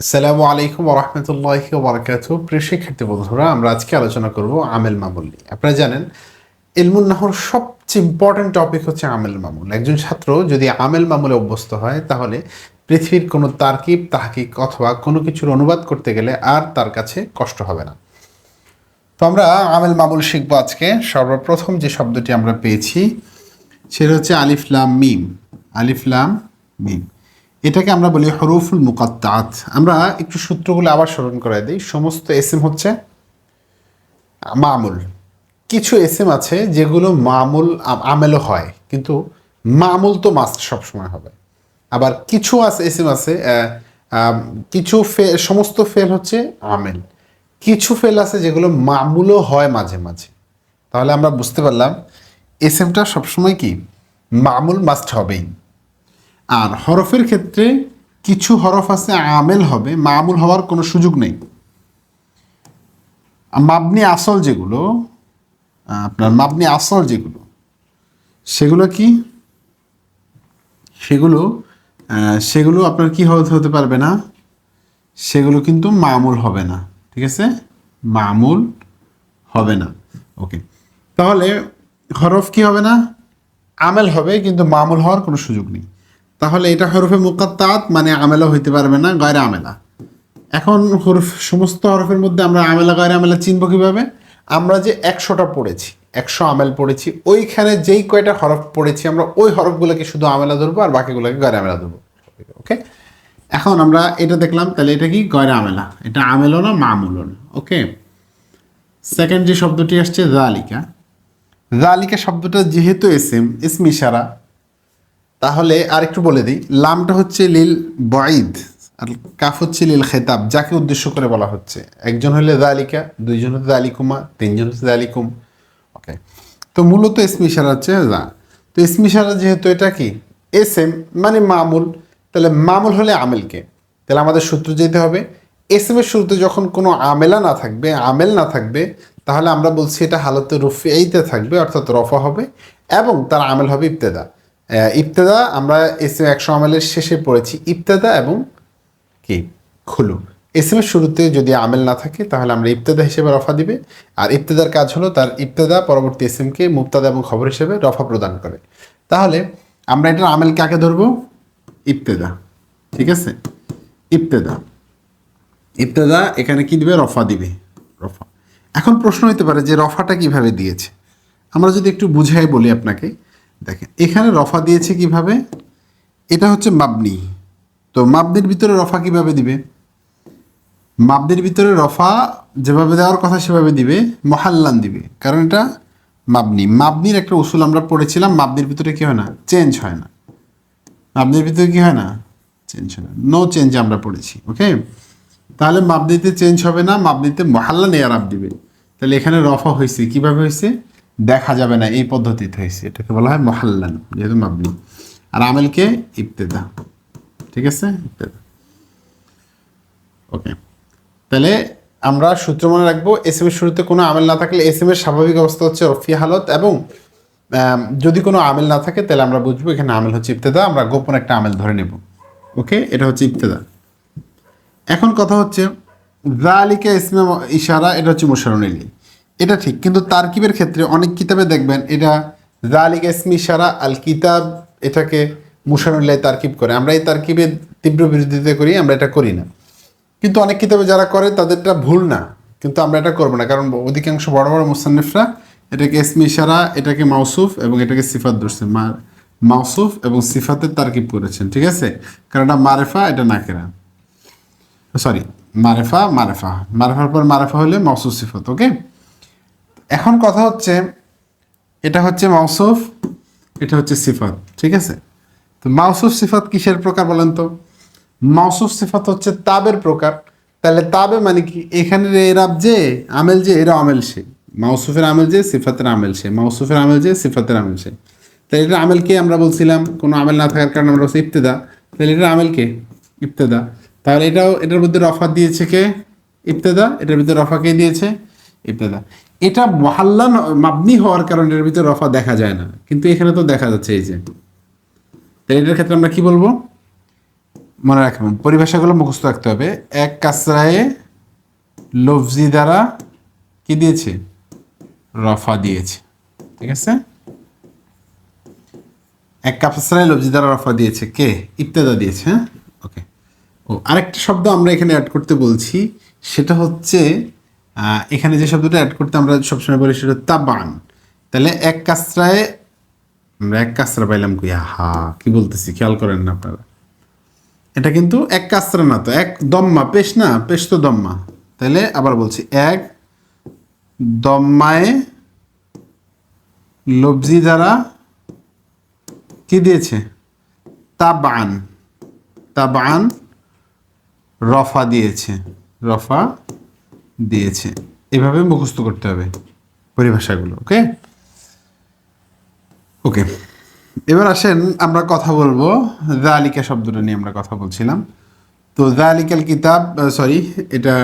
আসসালামু আলাইকুম রহমতুল্লাহি ওবরাকাতু প্রিয় শিক্ষার্থী বন্ধুরা, আমরা আজকে আলোচনা করব আমেল মামুল নিয়ে। আপনারা জানেন ইলমুল নাহর সবচেয়ে ইম্পর্ট্যান্ট টপিক হচ্ছে আমেল মামুল একজন ছাত্র যদি আমেল মামুলে অভ্যস্ত হয়, তাহলে পৃথিবীর কোনো তার্কিব, তাহকিক অথবা কোনো কিছুর অনুবাদ করতে গেলে আর তার কাছে কষ্ট হবে না। তো আমরা আমেল মামুল শিখব আজকে। সর্বপ্রথম যে শব্দটি আমরা পেয়েছি, সেটা হচ্ছে আলিফলাম মিম। আলিফলাম মিম। এটাকে আমরা বলি হরুফুল মুকাত্তাত। আমরা একটু সূত্রগুলো আবার স্মরণ করে দিই। সমস্ত এসএম হচ্ছে মামুল। কিছু এসএম আছে যেগুলো মামুল আম- আমেলও হয়, কিন্তু মামুল তো মাস্ট সবসময় হবে। আবার কিছু আছে এসএম আছে কিছু ফে সমস্ত ফেল হচ্ছে আমেল। কিছু ফেল আছে যেগুলো মামুলও হয় মাঝে মাঝে। তাহলে আমরা বুঝতে পারলাম, এসএমটা সবসময় কি? মামুল মাস্ট হবেই। আর হরফের ক্ষেত্রে কিছু হরফ আছে আমেল হবে, মামুল হওয়ার কোনো সুযোগ নেই। মাবনি আসল যেগুলো, আপনার মাবনি আসল যেগুলো, সেগুলো কি? সেগুলো সেগুলো আপনার কি হতে পারবে না? সেগুলো কিন্তু মামুল হবে না, ঠিক আছে? মামুল হবে না, ওকে। তাহলে হরফ কি হবে না? আমেল হবে, কিন্তু মামুল হওয়ার কোনো সুযোগ নেই। তাহলে এটা হরফে মুকাত্তাত মানে আমেলা হইতে পারবে না, গয়রা আমেলা। এখন হরফ, সমস্ত হরফের মধ্যে আমরা আমেলা, গয়রা আমেলা চিনব কীভাবে? আমরা যে একশোটা পড়েছি, একশো আমেল পড়েছি, ওইখানে যেই কয়টা হরফ পড়েছি আমরা, ওই হরফগুলোকে শুধু আমেলা ধরবো আর বাকিগুলোকে গয়রা আমেলা ধরবো। ওকে? এখন আমরা এটা দেখলাম, তাহলে এটা কি? গয়রা আমেলা। এটা আমেলও না, মামুলও না। ওকে? সেকেন্ড যে শব্দটি আসছে, জালিকা। জালিকা শব্দটা যেহেতু এসএম ইসম ইশারা। তাহলে আর একটু বলে দিই, লামটা হচ্ছে লিল বঈদ আর কাফ হচ্ছে লিল খেতাব, যাকে উদ্দেশ্য করে বলা হচ্ছে। একজন হলে জালিকা দুইজন হচ্ছে দালিকুমা তিনজন হচ্ছে জালিকুম ওকে তো মূলত ইসমি ইশারা হচ্ছে যা। তো ইসমি ইশারা যেহেতু এটা কি? এস এম মানে মামুল। তাহলে মামুল হলে আমেলকে। তাহলে আমাদের সূত্র যেতে হবে এস এম এর শুরুতে যখন কোনো আমেলা না থাকবে, আমেল না থাকবে, তাহলে আমরা বলছি এটা হালতে রফি এইতে থাকবে, অর্থাৎ রফা হবে, এবং তার আমেল হবে ইবতেদা। আহ, ইবতেদা আমরা এস এম একশো আমেলের শেষে পড়েছি। ইবতেদা এবং কি? খুলু। এসএম এর শুরুতে যদি আমেল না থাকে তাহলে আমরা ইবতেদা হিসেবে রফা দিবে। আর ইবতেদার কাজ হলো তার ইবতেদা পরবর্তী এসএমকে মুক্তাদা এবং খবর হিসেবে রফা প্রদান করে। তাহলে আমরা এটার আমেল কাকে ধরবো? ইবতেদা। ঠিক আছে? ইবতেদা। ইবতেদা এখানে কি দিবে? রফা দিবে। রফা। এখন প্রশ্ন হতে পারে যে রফাটা কীভাবে দিয়েছে? আমরা যদি একটু বুঝাই বলি আপনাকে দেখেন, এখানে রফা দিয়েছে কীভাবে? এটা হচ্ছে মাবনি। তো মাবনির ভিতরে রফা কীভাবে দিবে? মাবনির ভিতরে রফা যেভাবে দেওয়ার কথা সেভাবে দিবে, মহাল্লান দিবে। কারণ এটা মাবনি। মাবনির একটা উসুল আমরা পড়েছিলাম, মাবনির ভিতরে কি হয় না? চেঞ্জ হয় না। মাবনির ভিতরে কি হয় না? চেঞ্জ হয় না। নো চেঞ্জ আমরা পড়েছি ওকে তাহলে মাবনিতে চেঞ্জ হবে না, মাবনিতে মহাল্লা নেয়ারাব দিবে। তাহলে এখানে রফা হয়েছে। কীভাবে হয়েছে? দেখা যাবে না, এই পদ্ধতিতে হয়েছে। এটাকে বলা হয় মহাল্লান যেহেতু মাবনি। আর আমেলকে ইবতেদা। ঠিক আছে? ইবতেদা। ওকে। তাহলে আমরা সূত্র মনে রাখব এস এম এর শুরুতে কোনো আমেল না থাকলে এস এম এর স্বাভাবিক অবস্থা হচ্ছে রফি হালত এবং যদি কোনো আমেল না থাকে, তাহলে আমরা বুঝব এখানে আমেল হচ্ছে ইবতেদা, আমরা গোপন একটা আমেল ধরে নেব। ওকে? এটা হচ্ছে ইবতেদা। এখন কথা হচ্ছে জালিকা ইসমে ইশারা, এটা হচ্ছে মুশারুনিলি এটা ঠিক, কিন্তু তারকিবের ক্ষেত্রে অনেক কিতাবে দেখবেন এটা জালিকা ইসমি ইশারা আল কিতাব এটাকে মুশারুল্লাহ তারকিব করে। আমরা এই তারকিবের তীব্র বিরোধিতা করি, আমরা এটা করি না। কিন্তু অনেক কিতাবে যারা করে, তাদেরটা ভুল না, কিন্তু আমরা এটা করব না। কারণ অধিকাংশ বড় বড় মুসান্নিফরা এটাকে ইসমি সারা এটাকে মাউসুফ এবং এটাকে সিফাত ধরছে। মা, মাউসুফ এবং সিফাতের তারকিব করেছেন, ঠিক আছে? কারণ এটা মারেফা এটা নাকেরা সরি, মারেফা মারেফা। মারেফার পর মারেফা হলে মৌসুফ সিফাত, ওকে? এখন কথা হচ্ছে, এটা হচ্ছে মৌসুফ এটা হচ্ছে সিফত, ঠিক আছে? তো মাউসুফ সিফাত কিসের প্রকার বলেন তো? মাউসুফ সিফাত হচ্ছে তাবের প্রকার। তাহলে তাবে মানে কি? এখানে এরাব যে, আমেল যে এরা আমেল সে। মাউসুফের আমেল যে, সিফাতের আমেল সে। মাউসুফের আমেল যে, সিফাতের আমেল সে। তাহলে এটা আমেলকে আমরা বলছিলাম? কোনো আমেল না থাকার কারণে আমরা বলছি ইবতেদা। তাহলে এটা আমেলকে ইফতেদা তাহলে এটাও, এটার মধ্যে রফা দিয়েছে কে? ইফতেদা এটার মধ্যে রফা কে দিয়েছে? ইবতেদা। এটা মহাল্লা মাবনি হওয়ার কারণে এর ভিতরে রফা দেখা যায় না। কিন্তু এখানে তো দেখা যাচ্ছে এই যে। তাহলে এটার ক্ষেত্রে আমরা কি বলব? মনে রাখবেন, পরিভাষাগুলো মুখস্থ রাখতে হবে। এক কাসরায়ে লফজি দ্বারা কি দিয়েছে? রফা দিয়েছে। ঠিক আছে? এক কাপসারায় লফজি দ্বারা রফা দিয়েছে কে? ইত্যাদা দিয়েছে হ্যাঁ? ওকে। ও, আরেকটা শব্দ আমরা এখানে অ্যাড করতে বলছি। সেটা হচ্ছে এখানে যে শব্দটা অ্যাড করতে আমরা সবসময় বলি সেটা তাবান। তাহলে এক কাসরায় আমরা এক কাসরা পাইলাম কই? হা কি বলতেছি? খেয়াল করেন না আপনারা। এটা কিন্তু এক কাসরা না তো, এক দম্মা। পেশ না, পেশ তো দম্মা। তাহলে আবার বলছি, এক দম্মায় লবজি দ্বারা কি দিয়েছে? তাবান। তাবান রফা দিয়েছে। রফা দিয়েছে। এভাবে মুখস্থ করতে হবে পরিভাষাগুলো, ওকে? ওকে, এবার আসেন আমরা কথা বলব জালিকা শব্দটা নিয়ে আমরা কথা বলছিলাম। তো জালিকাল কিতাব সরি এটা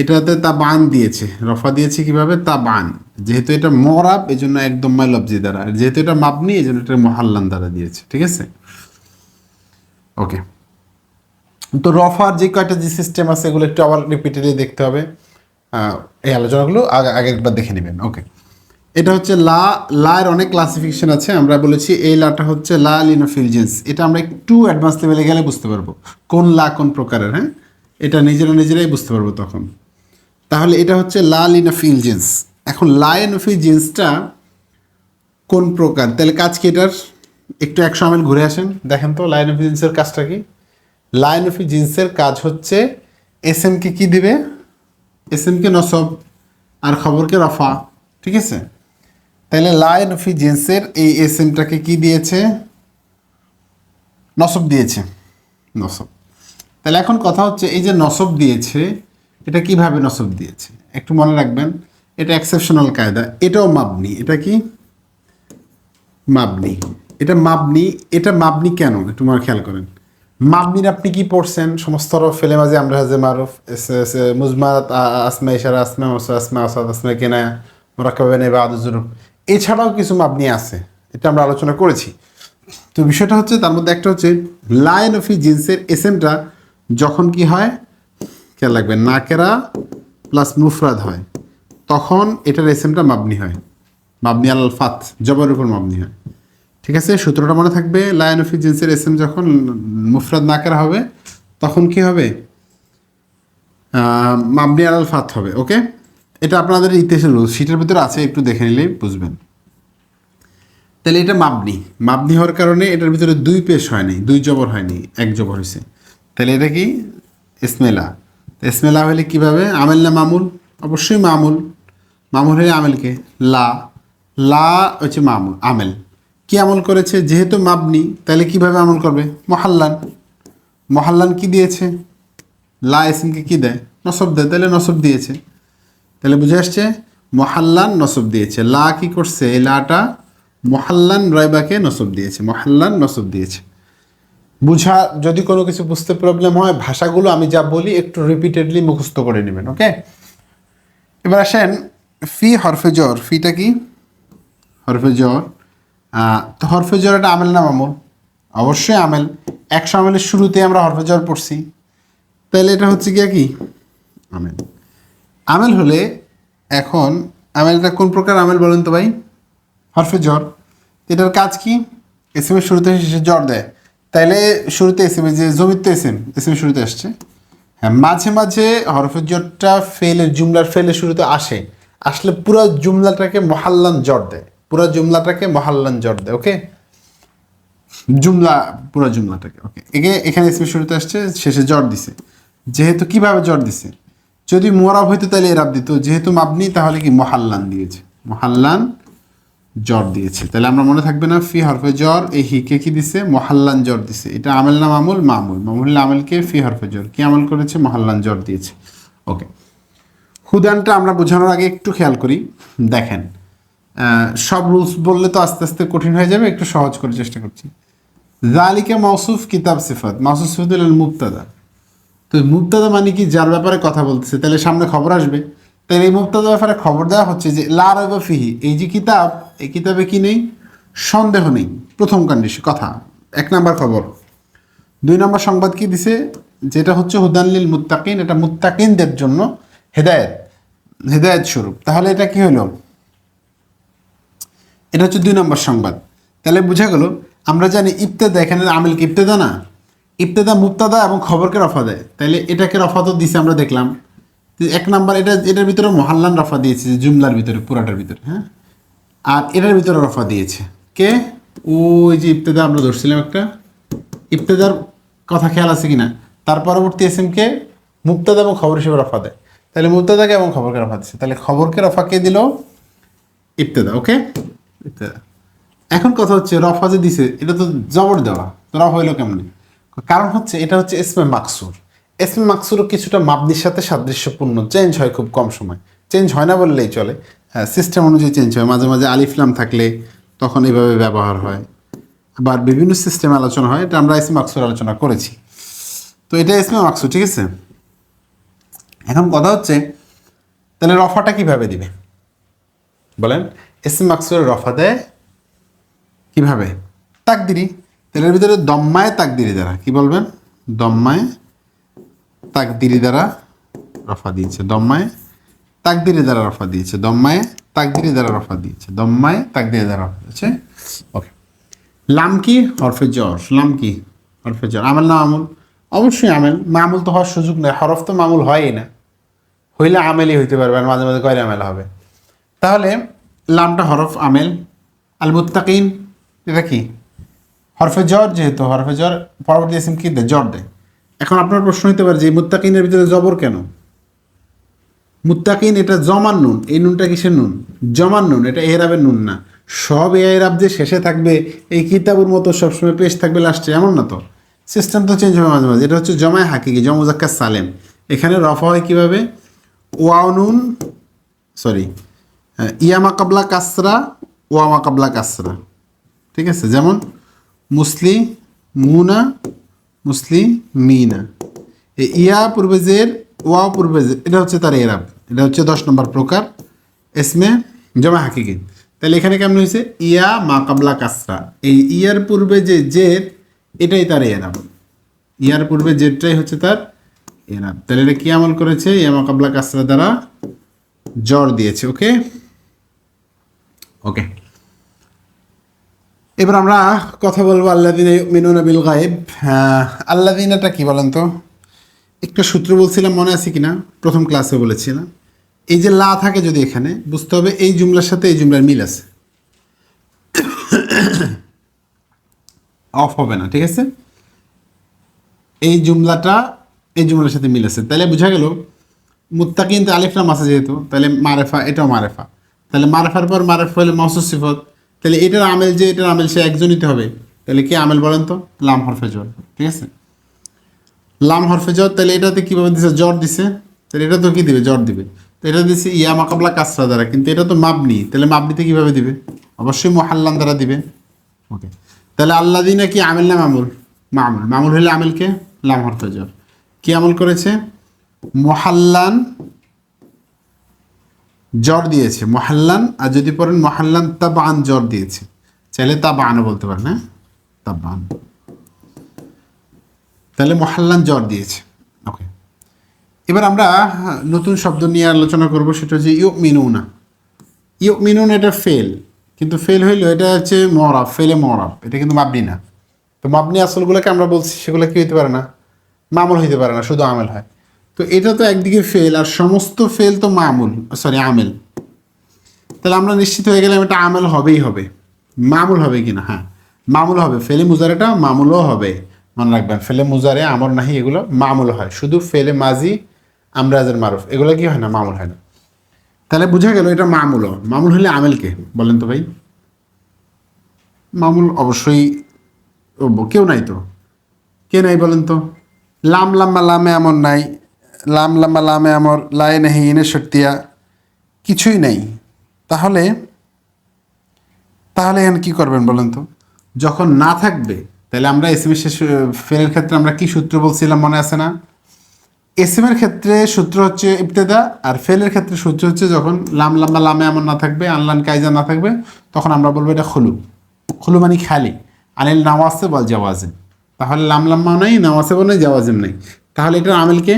এটাতে তা বান দিয়েছে। রফা দিয়েছে কীভাবে? তা বান যেহেতু এটা মরাব এই জন্য একদম মাই লবজি দ্বারা যেহেতু এটা মাপনি এই জন্য এটা মহাল্লান দ্বারা দিয়েছে। ঠিক আছে? ওকে। তো রফার যে কয়টা যে সিস্টেম আছে এগুলো একটু আবার রিপিটেডলি দেখতে হবে। এই আলোচনাগুলো আগে আগে একবার দেখে নেবেন। ওকে এটা হচ্ছে লা লায়ের অনেক ক্লাসিফিকেশন আছে। আমরা বলেছি এই লাটা হচ্ছে লা লিনোফিলজেন্স। এটা আমরা একটু অ্যাডভান্স লেভেলে গেলে বুঝতে পারব। কোন লা কোন প্রকারের হ্যাঁ? এটা নিজেরা নিজেরাই বুঝতে পারব তখন। তাহলে এটা হচ্ছে লা লিনোফিলজেন্স। এখন লাইনোফিলজেন্সটা কোন প্রকার? তাহলে কাজ কি এটার? একটু একশো আমেল ঘুরে আসেন। দেখেন তো লাইন অফ জিন্সের কাজটা কি? লাইন অফ জিন্সের কাজ হচ্ছে এস এমকে কি দিবে? এস এমকে নসব আর খবরকে রফা, ঠিক আছে? তাহলে লাইন অফ জিন্সের এই এস এমটাকে কি দিয়েছে? নসব দিয়েছে। নসব। তাহলে এখন কথা হচ্ছে, এই যে নসব দিয়েছে, এটা কীভাবে নসব দিয়েছে? একটু মনে রাখবেন, এটা এক্সেপশনাল কায়দা। এটাও মাপনি। এটা কি? মাবনি এটা মাবনি এটা মাবনি কেন? একটু মনে খেয়াল করেন। মাবনির আপনি কি পড়ছেন? সমস্ত ফেলে মাঝে আমরা হাজে মারুফ মুজমাত আসমা, ইশারা, আসমা, মসা, আসমা, আসাদ, আসমা, কেনায়া, মোরাক্কাবে নেবা আদুজুরুফ এছাড়াও কিছু মাবনি আছে, এটা আমরা আলোচনা করেছি। তো বিষয়টা হচ্ছে, তার মধ্যে একটা হচ্ছে লায়ন অফি জিন্সের এসেমটা যখন কি হয়, খেয়াল লাগবে নাকেরা প্লাস মুফরাদ হয়, তখন এটার এসএমটা মাবনি হয়। মাবনি আল ফাত জবর উপর মাবনি হয়। ঠিক আছে? সূত্রটা মনে থাকবে লায়ন অফ জিন্সের এসএম যখন মুফরাদ নাকেরা হবে, তখন কি হবে? মাবনি আল ফাত হবে, ওকে? এটা আপনাদের ইতিহাসের রুল সিটের ভিতরে আছে, একটু দেখে নিলেই বুঝবেন। তাহলে এটা মাবনি। মাবনি হওয়ার কারণে এটার ভিতরে দুই পেশ হয়নি, দুই জবর হয়নি, এক জবর হয়েছে। তাহলে এটা কি? ইসমেলা। ইসমেলা হলে কীভাবে? আমেল না মামুল অবশ্যই মামুল মামুল হলে আমেলকে। লা। লা হচ্ছে মামুল আমেল। কি আমল করেছে, যেহেতু মাবনি, তাহলে কীভাবে আমল করবে? মহাল্লান। মহাল্লান কি দিয়েছে? লা ইসিমকে কি দেয়? নসব দেয়। তাহলে নসব দিয়েছে। তাহলে বুঝে আসছে, মহাল্লান নসব দিয়েছে। লা কি করছে? এই লাটা মহাল্লান রয়বাকে নসব দিয়েছে। মহাল্লান নসব দিয়েছে। বুঝা, যদি কোনো কিছু বুঝতে প্রবলেম হয়, ভাষাগুলো আমি যা বলি, একটু রিপিটেডলি মুখস্থ করে নেবেন ওকে এবার আসেন, ফি হরফে জ্বর ফিটা কি? হরফে জ্বর তো হরফে জ্বর এটা আমেল না মামুল অবশ্যই আমেল। একশো আমেলের শুরুতে আমরা হরফে জ্বর পড়ছি। তাহলে এটা হচ্ছে গিয়া কি? আমেল। আমেল হলে এখন আমেলটা কোন প্রকার আমেল বলেন তো ভাই? হরফে জ্বর এটার কাজ কি? এসএম এর শুরুতে শেষে জ্বর দেয়। তাইলে শুরুতে এসএম যে জমির তো এসএম এসএম শুরুতে আসছে। হ্যাঁ মাঝে মাঝে হরফে জ্বরটা ফেলের জুমলার ফেলের শুরুতে আসে। আসলে পুরো জুমলাটাকে মহাল্লান জ্বর দেয়। পুরো জুমলাটাকে মহাল্লান জ্বর দেয় ওকে জুমলা, পুরো জুমলাটাকে ওকে এগে এখানে এসএম শুরুতে আসছে, শেষে জ্বর দিছে। যেহেতু কীভাবে জ্বর দিছে? যদি মোরাব হইতো তাহলে এরাব দিত, যেহেতু মাবনি, তাহলে কি মহাল্লান দিয়েছে? মহাল্লান জ্বর দিয়েছে। তাহলে আমরা মনে থাকবে না, ফি হরফে জ্বর এই হিকে কি দিছে? মহাল্লান জ্বর দিছে। এটা আমেল না মামুল। মামুল আমেলকে ফি হরফে জ্বর কি আমল করেছে? মহাল্লান জ্বর দিয়েছে। ওকে হুদানটা আমরা বোঝানোর আগে একটু খেয়াল করি। দেখেন সব রুলস বললে তো আস্তে আস্তে কঠিন হয়ে যাবে, একটু সহজ করে চেষ্টা করছি। জালিকা মৌসুফ কিতাব সিফাত। মাসুফ সিফাতুল মুক্তাদা তো মুক্তাদা মানে কি? যার ব্যাপারে কথা বলতেছে। তাহলে সামনে খবর আসবে। তাহলে এই মুক্তাদা ব্যাপারে খবর দেওয়া হচ্ছে যে, লা রয়বা ফিহি, এই যে কিতাব, এই কিতাবে কি নেই? সন্দেহ নেই। প্রথম কন্ডিশন কথা। এক নাম্বার খবর। দুই নম্বর সংবাদ কি দিছে? যেটা হচ্ছে হুদানলিল মুত্তাকিন, এটা মুত্তাকিনদের জন্য হেদায়েত। হেদায়েত স্বরূপ। তাহলে এটা কি হলো? এটা হচ্ছে দুই নম্বর সংবাদ। তাহলে বোঝা গেল, আমরা জানি ইফতেদা এখানে আমিলকে ইফতেদা না। ইফতেদা মুক্তাদা এবং খবরকে রফা দেয়। তাহলে এটাকে রফা তো দিছে, আমরা দেখলাম। এক নাম্বার, এটা, এটার ভিতরে মহাল্লান রফা দিয়েছে জুমলার ভিতরে, পুরাটার ভিতরে হ্যাঁ? আর এটার ভিতরে রফা দিয়েছে। কে? ওই যে ইফতেদা আমরা ধরছিলাম একটা। ইফতেদার কথা খেয়াল আছে কিনা? তার পরবর্তী এসএমকে মুক্তাদা এবং খবর হিসেবে রফা দেয়। তাহলে মুক্তাদাকে এবং খবরকে রফা দিচ্ছে তাহলে খবরকে রফা কে দিল? ইফতেদা ওকে? এখন কথা হচ্ছে, রফা যে দিছে, এটা তো জবর দেওয়া। তো রফা হইল কেমনি? কারণ হচ্ছে, এটা হচ্ছে এসমে মাকসুর। এসমে মাকসুরও কিছুটা মাবনির সাথে সাদৃশ্যপূর্ণ। চেঞ্জ হয় খুব কম সময়। চেঞ্জ হয় না বললেই চলে। হ্যাঁ সিস্টেম অনুযায়ী চেঞ্জ হয়। মাঝে মাঝে আলিফলাম থাকলে তখন এইভাবে ব্যবহার হয়। আবার বিভিন্ন সিস্টেম আলোচনা হয়। এটা আমরা এসমে মাকসুর আলোচনা করেছি। তো এটা এসমে মাকসুর, ঠিক আছে? এখন কথা হচ্ছে, তাহলে রফাটা কীভাবে দিবে? বলেন। এসমে মাকসুরের রফা দেয় কীভাবে? তাকদিরি। তেলের ভিতরে দম্মায় তাকদিরি দ্বারা। কি বলবেন? দম্মায় তাকদিরি দ্বারা রফা দিয়েছে। দম্মায় তাকদিরি দ্বারা রফা দিয়েছে। দম্মায় তাকদিরি দ্বারা রফা দিয়েছে। দম্মায় তাকদিরি দ্বারা রফা দিয়েছে। ওকে লাম কি? হরফে জ্বর লাম কি? হরফে জ্বর আমল না আমল? অবশ্যই আমেল। মামুল তো হওয়ার সুযোগ নেই। হরফ তো মামুল হয়ই না। হইলে আমেলই হইতে পারবে আর মাঝে মাঝে কয়লা আমেল হবে। তাহলে লামটা হরফ আমেল আল মুত্তাকিন এটা কি? হরফে জ্বর যেহেতু, হরফে জ্বর, পরবর্তী এসিম কি দেয়? জ্বর দেয়। এখন আপনার প্রশ্ন হতে পারে যে মুত্তাকিনের ভিতরে জবর কেন? মুত্তাকিন এটা জমান নুন, এই নুনটা কিসের নুন? জমান নুন, এটা এহরাবের নুন না। সব এহরাব যে শেষে থাকবে, এই কিতাবের মতো সবসময় পেশ থাকবে লাস্টে, এমন না তো? সিস্টেম তো চেঞ্জ হবে মাঝে মাঝে। এটা হচ্ছে জমায় হাকিকি জমুজাক্কা সালেম। এখানে রফা হয় কীভাবে? ওয়াও নুন সরি ইয়ামা কাবলা কাসরা ওয়ামা কাবলা কাসরা। ঠিক আছে? যেমন মুসলি মুনা, মুসলি মিনা। এই ইয়া পূর্বে জের ওয়া পূর্বে জের এটা হচ্ছে তার এরাব। এটা হচ্ছে দশ নম্বর প্রকার। এসমে জমা হাকিকি। তাহলে এখানে কেমন হয়েছে? ইয়া মা কাবলা কাসরা। এই ইয়ার পূর্বে যে জের, এটাই তার এরাব। ইয়ার পূর্বে জেরটাই হচ্ছে তার এরাব। তাহলে এটা কি আমল করেছে? ইয়া মা কাবলা কাসরা দ্বারা জ্বর দিয়েছে, ওকে? ওকে এবার আমরা কথা বলব আল্লাদিন মিনুনা বিল গায়েব। আল্লাদিনাটা কি বলেন তো? একটা সূত্র বলছিলাম, মনে আছে কিনা? প্রথম ক্লাসে বলেছিলাম। এই যে লা থাকে যদি এখানে, বুঝতে হবে এই জুমলার সাথে এই জুমলার মিল আছে। অফ হবে না, ঠিক আছে? এই জুমলাটা এই জুমলার সাথে মিল আছে। তাহলে বোঝা গেল, মুত্তাকিন তো আলিফলাম আছে যেহেতু, তাহলে মারেফা, এটাও মারেফা। তাহলে মারেফার পর মারেফা হলে মৌসুস সিফত। তাহলে এটার আমেল যে, এটার আমেল সে একজনই হবে। তাহলে কি আমেল বলেন তো? লাম হরফে জ্বর, ঠিক আছে? লাম হরফে জ্বর, তাহলে এটাতে কীভাবে দিছে? জ্বর দিছে। তাহলে এটা তো কি দিবে? জ্বর দিবে। তো এটা দিছে ইয়া মাকাবলা কাসরা দ্বারা, কিন্তু এটা তো মাপনি তাহলে মাপনিতে কীভাবে দিবে? অবশ্যই মোহাল্লান দ্বারা দিবে। ওকে। তাহলে আল্লাহ দিনে কি আমেল না মামুল? মামুল। মামুল হলে আমেলকে লাম হরফে জ্বর। কি আমল করেছে? মোহাল্লান জ্বর দিয়েছে, মহাল্লান, আর যদি পড়েন মহাল্লান তাবান জ্বর দিয়েছে। চাইলে তাবানও বলতে পারেন হ্যাঁ? তাবান। তাহলে মহাল্লান জ্বর দিয়েছে। ওকে এবার আমরা নতুন শব্দ নিয়ে আলোচনা করব, সেটা হচ্ছে ইউ মিনুনা ইউ মিনুন এটা ফেল, কিন্তু ফেল হইল, এটা হচ্ছে মরাব ফেলে মরাব এটা কিন্তু মাবনি না। তো মাবনি আসলগুলোকে আমরা বলছি, সেগুলো কি হইতে পারে না? মামল হইতে পারে না, শুধু আমেল হয়। তো এটা তো একদিকে ফেল আর সমস্ত ফেল তো মামুল সরি আমেল তাহলে আমরা নিশ্চিত হয়ে গেলাম এটা আমেল হবেই হবে। মামুল হবে কিনা? হ্যাঁ মামুল হবে। ফেলে মুজারেটা মামুলও হবে। মনে রাখবেন ফেলে মুজারে, আমর, নাহি, এগুলো মামুল হয়। শুধু ফেলে মাজি, আমরাজের মারুফ। এগুলো কি হয় না? মামুল হয় না। তাহলে বুঝা গেল এটা মামুল মামুল হলে আমেলকে বলেন তো ভাই। মামুল অবশ্যই কেউ নাই তো। কে নাই বলেন তো? লাম, লাম্মা, লামে এমন নাই। লাম লাম্মা লামে আমর লাই নাহি ইনে সত্যিয়া কিছুই নেই। তাহলে তাহলে এখন কি করবেন বলেন তো? যখন না থাকবে, তাহলে আমরা এসএমএস ফেলের ক্ষেত্রে আমরা কি সূত্র বলছিলাম মনে আছে না? এসএম এর ক্ষেত্রে সূত্র হচ্ছে ইবতেদা, আর ফেলের ক্ষেত্রে সূত্র হচ্ছে যখন লাম লাম্বা লামে এমন না থাকবে, আনলান কায়জা না থাকবে, তখন আমরা বলব এটা খুলু। খুলু মানে খালি। আনিল নামাজে বল জাওয়াজে তাহলে লাম লাম্মা নাই নামাসেবও নেই জাওয়াজিম নেই। তাহলে এটার আমেলকে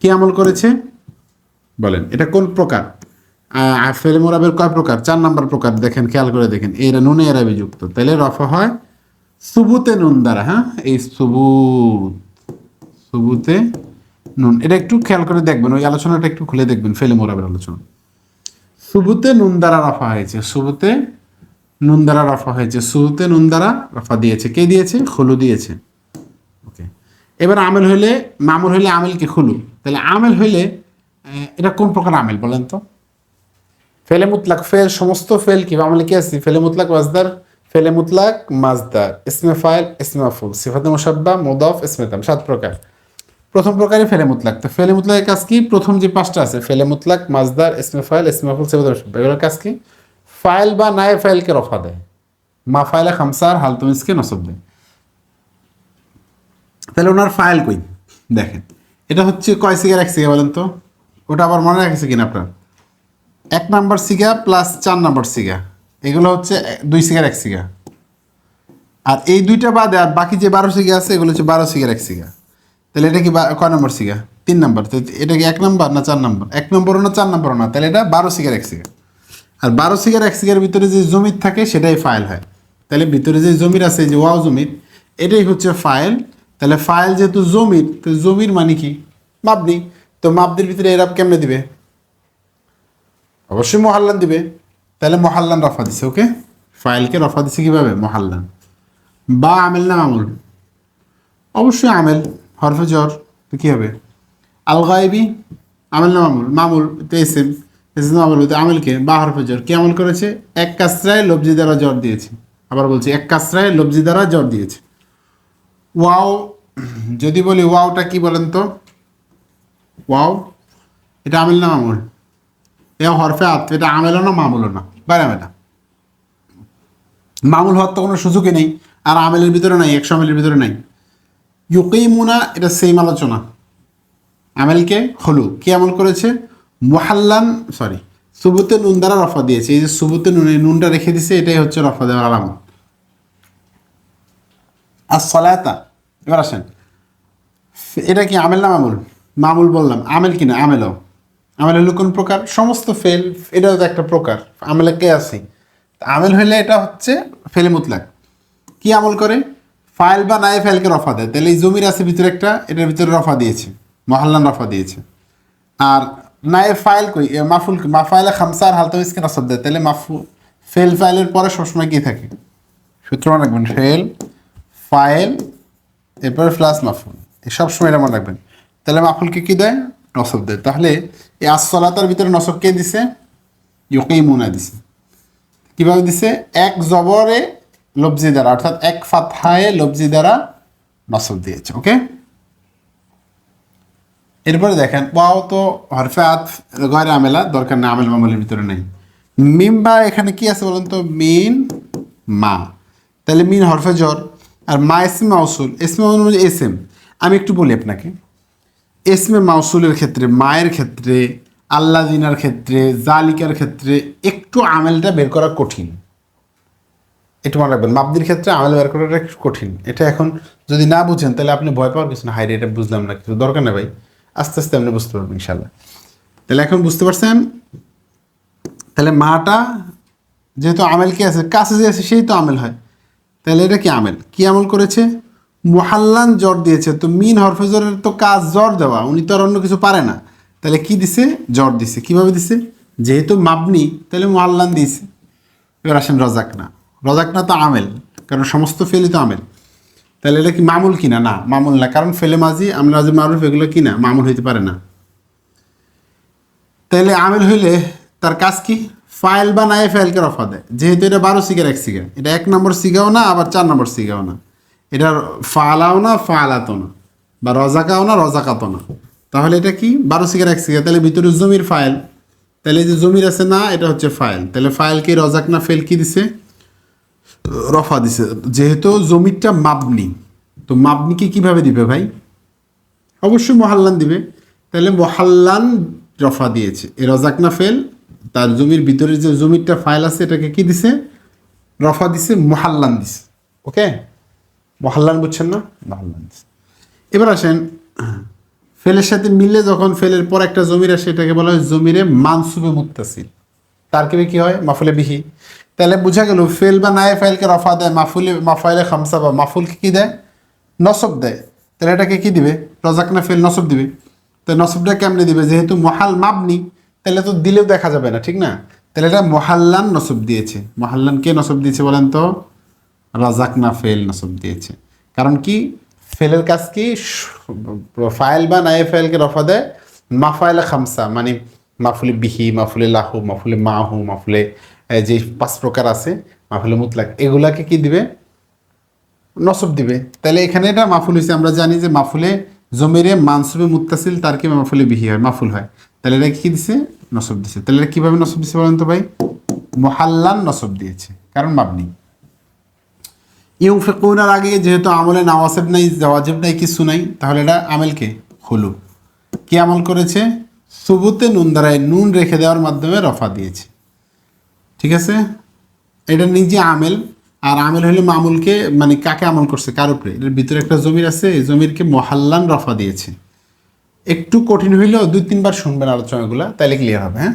কি আমল করেছে? বলেন, এটা কোন প্রকার? ফেলে মোরাবের কয় প্রকার? চার নাম্বার প্রকার দেখেন, খেয়াল করে দেখেন। এরা নুনে এরাবি যুক্ত। তাহলে রফা হয় সুবুতে নুন দ্বারা হ্যাঁ? এই সুবুত, সুবুতে নুন। এটা একটু খেয়াল করে দেখবেন, ওই আলোচনাটা একটু খুলে দেখবেন, ফেলে মোরাবের আলোচনা। সুবুতে নুন দ্বারা রফা হয়েছে, সুবুতে নুন দ্বারা রফা হয়েছে, সুবুতে নুন দ্বারা রফা দিয়েছে। কে দিয়েছে? খুলু দিয়েছে। এবার আমেল হইলে মামুল হইলে আমেলকে খুলু তাহলে আমেল হইলে এটা কোন প্রকার আমেল বলেন তো? ফেলে মুতলাক ফেল, সমস্ত ফেল কি আমলে কি আছে? ফেলে মুতলাক মাজদার ফেলে মুতলাক মাজদার ইসমে ফাইল, ইসমে মাফুল। সিফাতে মুসাব্বা, মুদাফ, ইসমে তাম, সাত প্রকার। প্রথম প্রকারে ফেলে মুতলাক। তো ফেলে মুতলাকের কাজ কি? প্রথম যে পাঁচটা আছে, ফেলে মুতলাক মাজদার ইসমে ফাইল, ইসমে মাফুল, সিফাতে মুসাব্বা, এগুলোর কাজ কি? ফাইল বা নায়ে ফাইলকে রফা দেয়। মা ফাইলে খামসার, হালতুমিসকে নসব দেয়। তাহলে ওনার ফাইল কই? দেখেন, এটা হচ্ছে কয় সিগার? এক সিগা বলেন তো। ওটা আবার মনে রাখেছে কিনা আপনার? এক নাম্বার সিগা প্লাস চার নাম্বার সিগা। এগুলো হচ্ছে দুই সিগার, এক সিগা। আর এই দুইটা বাদে আর বাকি যে বারো সিগা আছে, এগুলো হচ্ছে বারো সিগার, এক সিগা। তাহলে এটা কি কয় নম্বর সিগা? তিন নাম্বার। তো এটা কি এক নাম্বার না চার নাম্বার? এক নম্বরও না, চার নম্বরও না। তাহলে এটা বারো সিগার, এক সিগা। আর বারো সিগার, এক সিগার ভিতরে যে জমির থাকে, সেটাই ফাইল হয়। তাহলে ভিতরে যে জমির আছে যে ওয়াও জমির, এটাই হচ্ছে ফাইল তাহলে ফাইল যেহেতু জমির, তো জমির মানে কি? মাপনি। তো মাপদের ভিতরে এরাব কেমনে দিবে? অবশ্যই মহাল্লান দিবে। তাহলে মহাল্লান রফা দিছে ওকে ফাইলকে রফা দিছে কীভাবে? মহাল্লান। বা আমেল না আমুল? অবশ্যই আমেল, হরফে জ্বর তো কী হবে? আল গায়েবি আমেল না মামুল? মামুল, তো এসেম এসেম মামুল তো আমেলকে বা হরফে জ্বর কি আমল করেছে? এক কাসরায় লব্জি দ্বারা জ্বর দিয়েছে। আবার বলছি, এক কাসরায় লব্জি দ্বারা জ্বর দিয়েছে। ওয়াও, যদি বলি ওয়াওটা কি বলেন তো? ওয়াও, এটা আমেল না মামুল? এ হরফে আত, এটা আমেলও না মামুলও না? বাইরে না মামুল হওয়ার তো কোনো সুযোগই নেই, আর আমেলের ভিতরে নাই, একশো আমেলের ভিতরে নাই। ইউকিমুনা, এটা সেম আলোচনা। আমেলকে হলু, কি আমল করেছে? মোহাল্লান সরি সুবুতে নুন দ্বারা রফা দিয়েছে। এই যে সুবুতে নুন, নুনটা রেখে দিছে, এটাই হচ্ছে রফা দেওয়ার আলামত। আর সলায়তা এবার আসেন। এটা কি আমেল না মামুল? মামুল বললাম, আমেল কিনা? আমেলও। আমেল হলো কোন প্রকার? সমস্ত ফেল, এটাও তো একটা প্রকার। আমেলে কে আছে? আমেল হইলে এটা হচ্ছে ফেলে মুতলাক। কি আমল করে? ফাইল বা নাই ফাইলকে রফা দেয়। তাহলে এই জমির আছে ভিতরে একটা, এটার ভিতরে রফা দিয়েছে। মহাল্লান রফা দিয়েছে। আর নায়ের ফাইল কই? মাফুল, মা ফাইলে খামসার হালতামিসকে নসব দেয়। তাহলে মাফু, ফেল ফাইলের পরে সবসময় কি থাকে? সূত্র রাখবেন ফেল ফাইল, এরপরে প্লাস মাফুল। এই সবসময় এটা মনে রাখবেন। তাহলে মাফুলকে কি দেয়? নসব দেয়। তাহলে এই আসলাতার ভিতরে নসব কে দিছে? ইউকেই মুনা দিছে। কীভাবে দিছে? এক জবরে লবজি দ্বারা, অর্থাৎ এক ফাতহায়ে লবজি দ্বারা নসব দিয়েছে, ওকে? এরপরে দেখেন, ওয়াও তো হরফে আত গয়রে আমেলা, দরকার না আমেল মামলের ভিতরে নেই। মিম বা এখানে কি আছে বলুন তো? মিন, মা। তাহলে মিন হরফে জ্বর আর মা এসমে মাউসুল। এসমে মাউসুল এস এম আমি একটু বলি আপনাকে। এসমে মাউসুলের ক্ষেত্রে, মায়ের ক্ষেত্রে আল্লাহ দিনার ক্ষেত্রে, জালিকার ক্ষেত্রে একটু আমেলটা বের করা কঠিন। একটু মনে রাখবেন মাপদির ক্ষেত্রে আমেল বের করাটা একটু কঠিন। এটা এখন যদি না বুঝেন, তাহলে আপনি ভয় পাওয়ার কিছু না। হাইরে এটা বুঝলাম না, কিছু দরকার নেই ভাই। আস্তে আস্তে আপনি বুঝতে পারবেন ইনশাল্লাহ তাহলে এখন বুঝতে পারছেন? তাহলে মাটা যেহেতু আমেল কি আছে, কাছে যে আছে, সেই তো আমেল হয়। তাহলে এটা কি আমেল? কি আমল করেছে? মোহাল্লান জ্বর দিয়েছে। তো মিন হরফেজরের তো কাজ জ্বর দেওয়া, উনি তো আর অন্য কিছু পারে না। তাহলে কি দিছে? জ্বর দিছে। কীভাবে দিছে? যেহেতু মাবনি, তাহলে মোহাল্লান দিয়েছে। এবার আসেন রজাক না। রজাক না তো আমেল, কারণ সমস্ত ফেলই তো আমেল। তাহলে এটা কি মামুল কিনা? না, মামুল না। কারণ ফেলে মাঝি আমরা যে মারুফ, এগুলো কিনা? মামুল হইতে পারে না। তাহলে আমেল হইলে তার কাজ কি? ফাইল বা নাই ফাইলকে রফা দেয়। যেহেতু এটা বারো সিগার, এক সিগা এটা এক নম্বর সিগাও না, আবার চার নম্বর সিগাও না। এটা ফালাও না, ফালাতো না। বা রজাকাও না, রজাকাতো না। তাহলে এটা কি? বারো সিগার, এক সিগা তাহলে ভিতরে জমির ফাইল। তাহলে যে জমির আছে না, এটা হচ্ছে ফাইল। তাহলে ফাইল কি রজাক না ফেল কি দিছে? রফা দিছে। যেহেতু জমিরটা মাবনি। তো মাবনিকে কীভাবে দিবে ভাই? অবশ্যই মহাল্লান দিবে। তাহলে মহাল্লান রফা দিয়েছে। এ রজাক না ফেল তার জমির ভিতরে যে জমিরটা ফাইল আছে, এটাকে কি দিছে? রফা দিছে, মহাল্লান দিছে। ওকে? মহাল্লান বুঝছেন না? মহাল্লান এবার আসেন, ফেলের সাথে মিললে যখন ফেলের পর একটা জমির আসে, এটাকে বলা হয় জমিরে মানসুবে মুত্তাসিল। তার কেবে কি হয়? মাফুলে বিহি। তাহলে বোঝা গেল, ফেল বা নায়ে ফাইলকে রফা দেয়, মাফুলে, মাফাইলে খামসা বা মাফুলকে কি দেয়? নসব দেয়। তাহলে এটাকে কি দিবে? রজাক না ফেল নসব দিবে? তো নসবটা কেমনে দিবে? যেহেতু মহাল মাপনি তাহলে তো দিলেও দেখা যাবে না, ঠিক না? তাহলে এটা মহাল্লান নসব দিয়েছে। মহাল্লান কে নসব দিয়েছে বলেন তো? রাজাক না ফেল নসব দিয়েছে। কারণ কি? ফেলের কাজ কি? ফাইল বা নায়ে ফাইলকে রফা দেয়। মাফাইলে খামসা মানে মাফুলে বিহি, মাফুলে লাহু, মাফুলে মাহু, মাফুলে যে পাঁচ প্রকার আছে, মাফুলে মুতলাক, এগুলাকে কি দিবে? নসব দিবে। তাহলে এখানে এটা মাফুল হয়েছে। আমরা জানি যে মাফুলে জমিরে মানসুবে মুত্তাসিল, তার কি মাফুলে বিহি হয়, মাফুল হয়। তাহলে এটা কি দিছে? নসব দিয়েছে। তাহলে কীভাবে নসব দিয়েছে বলেন তো ভাই? মহাল্লান নসব দিয়েছে, কারণ মাবনি। ইউং ফেকুনার আগে যেহেতু আমলে নাওয়াসেব নাই, জওয়াজেব নাই, কিছু নাই, তাহলে এটা আমেলকে হলু কি আমল করেছে? সুবুতে নুন দ্বারায় নুন রেখে দেওয়ার মাধ্যমে রফা দিয়েছে। ঠিক আছে? এটা নিজে আমেল, আর আমেল হলে মামুলকে মানে কাকে আমল করছে? কার উপরে? এটার ভিতরে একটা জমির আছে, এই জমিরকে মহাল্লান রফা দিয়েছে। একটু কঠিন হইলেও দুই, তিনবার শুনবেন আলোচনাগুলো তাহলে ক্লিয়ার হবে হ্যাঁ?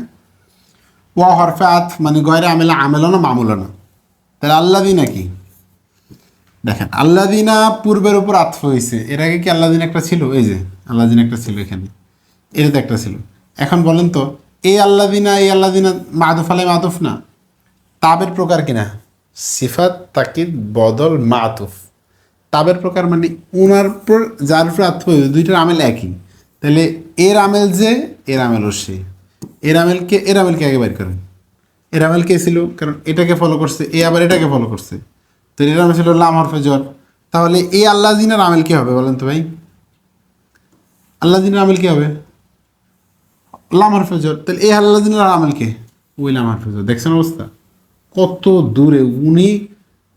ওয়া হরফে আত মানে গয়রে আমেলা আমেলও না মামুলও না তাহলে আল্লাদি নাকি দেখেন আল্লাদিনা পূর্বের উপর আতফ হয়েছে এর আগে কি আল্লাদিন একটা ছিল? এই যে আল্লাদিন একটা ছিল এখানে। এটা তো একটা ছিল। এখন বলেন তো, এই আল্লাদিনা এই আল্লাদিনা মাদুফ আলাই মাদুফ না? তাবের প্রকার কিনা সিফাত, তাকিদ, বদল, মাতুফ। তাবের প্রকার মানে উনার উপর, যার উপর আত্ম দুইটার আমেল একই। তাহলে এর আমেল যে, এর আমেলও সে। এর আমেলকে এর আমেলকে আগে বের করেন? এর আমেল কে ছিল? কারণ এটাকে ফলো করছে, এ আবার এটাকে ফলো করছে। তো এর আমেল ছিল লাম হরফে জ্বর। তাহলে এই আল্লাহ দিনের আমেল কি হবে বলেন তো ভাই? আল্লাহ দিনের আমেল কি হবে? লাম হরফে জ্বর। তাহলে এই আল্লাহ দিনের আমেল কে? ওই লাম হরফে জ্বর। দেখছেন অবস্থা? কত দূরে উনি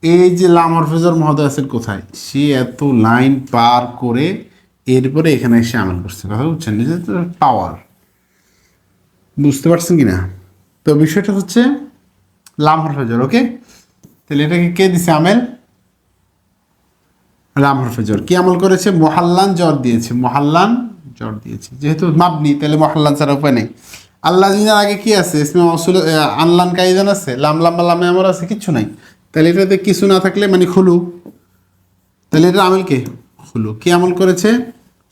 এই যে লাম হরফেজর মহোদয় আছেন কোথায়? সে এত লাইন পার করে এরপরে এখানে এসে আমল করছে। কথা বুঝছেন? পাওয়ার বুঝতে পারছেন কি না তো বিষয়টা হচ্ছে, লাম হরফেজর ওকে তাহলে এটাকে কে দিছে? আমেল? লাম হরফেজর কি আমল করেছে? মহাল্লান জ্বর দিয়েছে। মহাল্লান জ্বর দিয়েছে। যেহেতু মাপনি তাহলে মহাল্লান ছাড়া উপায় নেই। আল্লাহ দিনের আগে কি আছে? ইসমে মসুল আনলান কাইদান আছে? লাম লাম্বা লামে আমার আছে? কিচ্ছু নাই। তাহলে এটাতে কিছু না থাকলে মানে খুলু। তাহলে এটা আমেল কে? খুলু। কি আমল করেছে?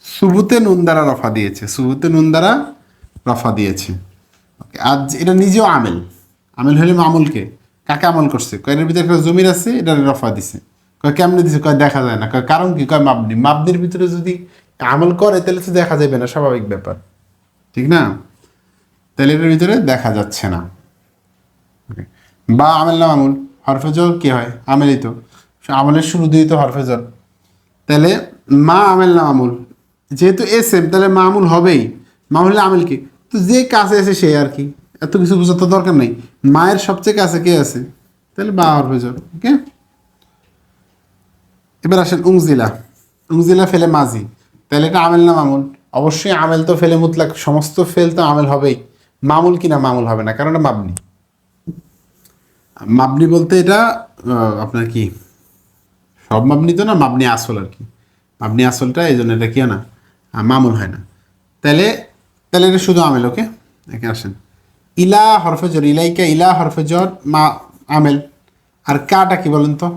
সুবুতে নুন দ্বারা রফা দিয়েছে, সুবুতে নুন দ্বারা রফা দিয়েছে। ওকে আর এটা নিজেও আমেল। আমেল হলে আমলকে কাকে আমল করছে? কয়, এর ভিতরে একটা জমির আছে এটা রফা দিছে। কয়, কেমনে দিছে? কয়, দেখা যায় না। কয়, কারণ কি? কয়, মাবনি মাবনির ভিতরে যদি আমল করে, তাহলে তো দেখা যাবে না, স্বাভাবিক ব্যাপার। ঠিক না? তাহলে এটার ভিতরে দেখা যাচ্ছে না। বা আমেল না আমুল হরফেজর কি হয়? আমেলই তো। আমলের শুরু দিয়ে তো হরফেজর তাহলে মা আমেল না আমুল যেহেতু এস এম তাহলে মামুল হবেই। মামুল আমেল কি? তো যে কাছে আছে সে আর কি। এত কিছু বোঝার তো দরকার নেই। মায়ের সবচেয়ে কাছে কে আছে? তাহলে বা হরফেজর ওকে? এবার আসেন উংজিলা উংজিলা ফেলে মাঝি। তাহলে এটা আমেল না মামুল? অবশ্যই আমেল তো ফেলে মুতলাক। সমস্ত ফেল তো আমেল হবেই। মামুল কিনা মামুল হবে না, কারণ এটা মাবনি। মাবনি বলতে এটা আপনার কি? সব মাবনি তো না, মাবনি আসল আর কি। মাবনি আসলটা, এই জন্য এটা কিও না? মামুল হয় না। তাহলে তাহলে এটা শুধু আমেল, ওকে? এখানে আসেন। ইলা হরফেজর ইলাইকা ইলা হরফেজর মা, আমেল। আর কাটা কি বলেন তো?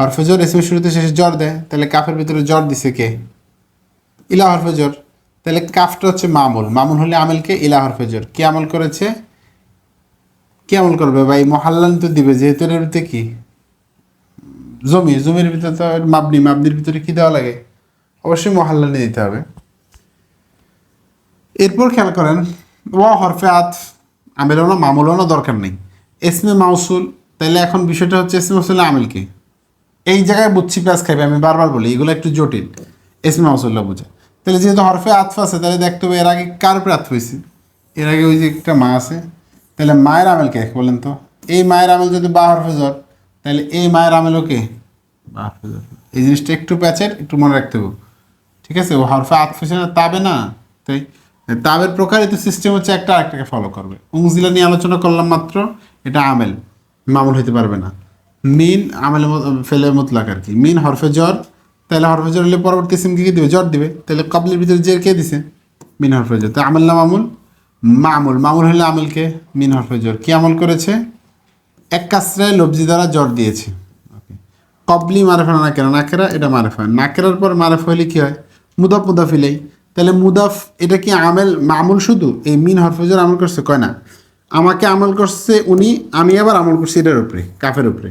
হরফেজর এসএম শুরুতে শেষে জ্বর দেয়। তাহলে কাফের ভিতরে জ্বর দিছে কে? ইলা হরফেজর তাহলে কাফটা হচ্ছে মামুল। মামুল হলে আমেলকে ইলা হরফেজর কি আমল করেছে? কি আমল করবে ভাই? মহাল্লান তো দিবে, যেহেতু এর ভিতরে কি? জমি, জমির ভিতরে তো মাবনি, মাবনির ভিতরে কি দেওয়া লাগে? অবশ্যই মহাল্লানি দিতে হবে। এরপর খেয়াল করেন ওয়া হরফে আত আমেলও না মামুলও না দরকার নেই। এসমে মাউসুল তাহলে এখন বিষয়টা হচ্ছে এসমে মাউসুল আমেলকে এই জায়গায় বুঝছি প্যাস খাইবে আমি বারবার বলি এগুলো একটু জটিল এসমে মাউসুল্লাহ বুঝে। তাহলে যেহেতু হরফে আতফ আছে তাহলে দেখতে হবে এর আগে কার উপরে আতফ হয়েছে। এর আগে ওই যে একটা মা আছে তাহলে মায়ের আমেল কে বলেন তো। এই মায়ের আমেল যদি বা হরফে জ্বর তাহলে এই মায়ের আমেলও কে? বা হরফে জ্বর এই জিনিসটা একটু প্যাচের একটু মনে রাখতে হবে। ঠিক আছে? ও হরফে আতফ হয়েছে না তাবে না? তাই? তাবের প্রকারিত সিস্টেম হচ্ছে একটা আরেকটাকে ফলো করবে। উংজিলা নিয়ে আলোচনা করলাম মাত্র, এটা আমেল। মামুল হইতে পারবে না। মিন, আমলে ফেলে মুতলাক আর কি। মিন হরফে জ্বর, তাহলে হরফে জ্বর হলে পরবর্তী সিম কি দেবে? জ্বর দিবে। তাহলে কবলির ভিতরে জের কে দিছে? মিন হরফে জ্বর। তো আমেল না মামুল? মামুল। মামুল হলে আমেলকে মিন হরফে জ্বর। কি আমল করেছে? এক কাসরায় লব্জি দ্বারা জ্বর দিয়েছে। কবলি মারেফা নাকেরা? নাকেরা, এটা মারেফা নাকেরার পর মারেফা হলে কী হয়? মুদাফ মুদাফিলেই তাহলে মুদাফ, এটা কি আমেল, মামুল শুধু? এই মিন হরফজর আমল করছে, কয় না? আমাকে আমল করছে উনি, আমি আবার আমল করছি এটার উপরে, কাফের উপরে।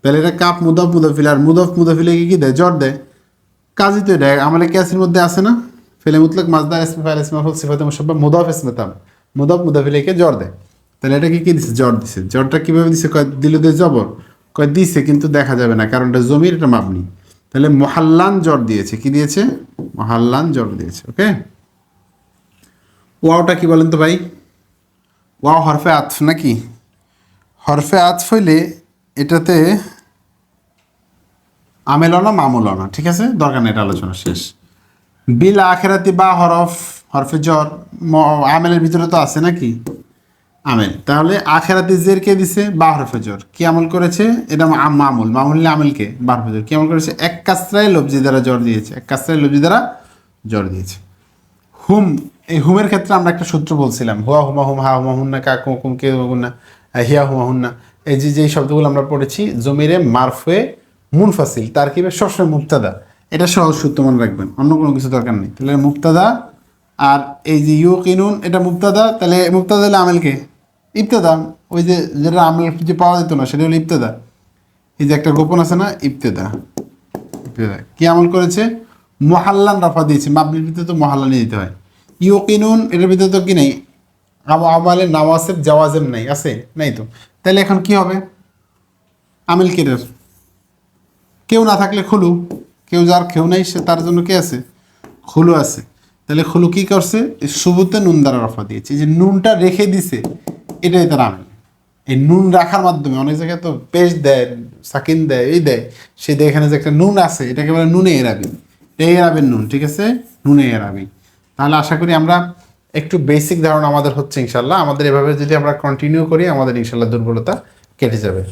তাহলে এটা কাপ মুদাফ মুদাফিল আর মুদাফ মুদাফিলে কি দেয়? জ্বর দেয়। কাজই তো এটা, আমলে ক্যাসের মধ্যে আছে না? ফেলে মুতলাক মাজদার, ইসমে ফাইল, ইসমে ফুল সিফাতে মুসাব্বা মুদাফ, ইসমে তাম। মুদাফ মুদাফিলেকে জ্বর দেয়। তাহলে এটা কি কি দিছে? জ্বর দিছে। জ্বরটা কীভাবে দিছে? কয়, দিল দিয়ে জবর। কয়, দিছে, কিন্তু দেখা যাবে না, কারণ এটা জমির এটা মাপনি। তাহলে মহাল্লান জ্বর দিয়েছে। কি দিয়েছে? মহাল্লান জল দিয়েছে ওকে ওয়াওটা কি বলেন তো ভাই? ওয়াও হরফে আতফ নাকি? হরফে আতফ হইলে এটাতে আমেল না মামুল না ঠিক আছে? দরকার নেই এটা আলোচনা, শেষ। বিল আখেরাতি বা হরফ, হরফে জ্বর আমেলের ভিতরে তো আছে নাকি? আমেল তাহলে আখেরাতি জের কে দিছে? বা হরফে জ্বর কি আমল করেছে? এটা মামুল। মামুল হলে আমেলকে বা হরফে জ্বর কি আমল করেছে? এক কাস্ত্রায় লব্জি দ্বারা জ্বর দিয়েছে। এক কাস্ত্রায় লব্জি দ্বারা জ্বর দিয়েছে। হুম, এই হুমের ক্ষেত্রে আমরা একটা সূত্র বলছিলাম। হুয়া হুমা হুম, হা হুমা হুন্না, কা কুম, কে হুন্না হিয়া হুমা হুন্না। এই যে যেই শব্দগুলো আমরা পড়েছি, জমিরে মারফুয়ে মুনফাসিল তার কি সবসময় মুক্তাদা এটা সহজ সূত্র মনে রাখবেন। অন্য কোনো কিছু দরকার নেই। তাহলে মুক্তাদা আর এই যে ইউ কিনুন এটা মুক্তাদা তাহলে মুক্তাদা আমেলকে ইবতেদা, ওই যে যেটা আমেল যে পাওয়া যেত না, সেটা হলো ইবতেদা। এই যে একটা গোপন আছে না, ইবতেদা। ইবতেদা। কি আমল করেছে? মহাল্লান রাফা দিয়েছে। মাবলির ভিতরে তো মহাল্লা নিয়ে দিতে হয়। ইউকিনুন, এটার ভিতরে তো কি নেই? আমা আমালে নামাজের জাওয়াজেম নাই, আছে? নাই তো। তাহলে এখন কি হবে? আমিল কেরের কেউ না থাকলে খুলু। কেউ যার কেউ নাই, সে তার জন্য কে আছে? খুলু আছে। তাহলে খুলু কি করছে? সুবুতে নুন দ্বারা রফা দিয়েছে। যে নুনটা রেখে দিছে। এটাই তার আমিল। এই নুন রাখার মাধ্যমে অনেক জায়গায় তো পেস্ট দেয়, সাকিন দেয়, এই দেয়। সে দেয় এখানে যে একটা নুন আছে, এটাকে বলে নুনে এরাবি এই এরাবের নুন, ঠিক আছে? নুনে এরাবি তাহলে আশা করি আমরা একটু বেসিক ধারণা আমাদের হচ্ছে ইনশাল্লাহ। আমাদের এভাবে যদি আমরা কন্টিনিউ করি, আমাদের ইনশাল্লাহ দুর্বলতা কেটে যাবে।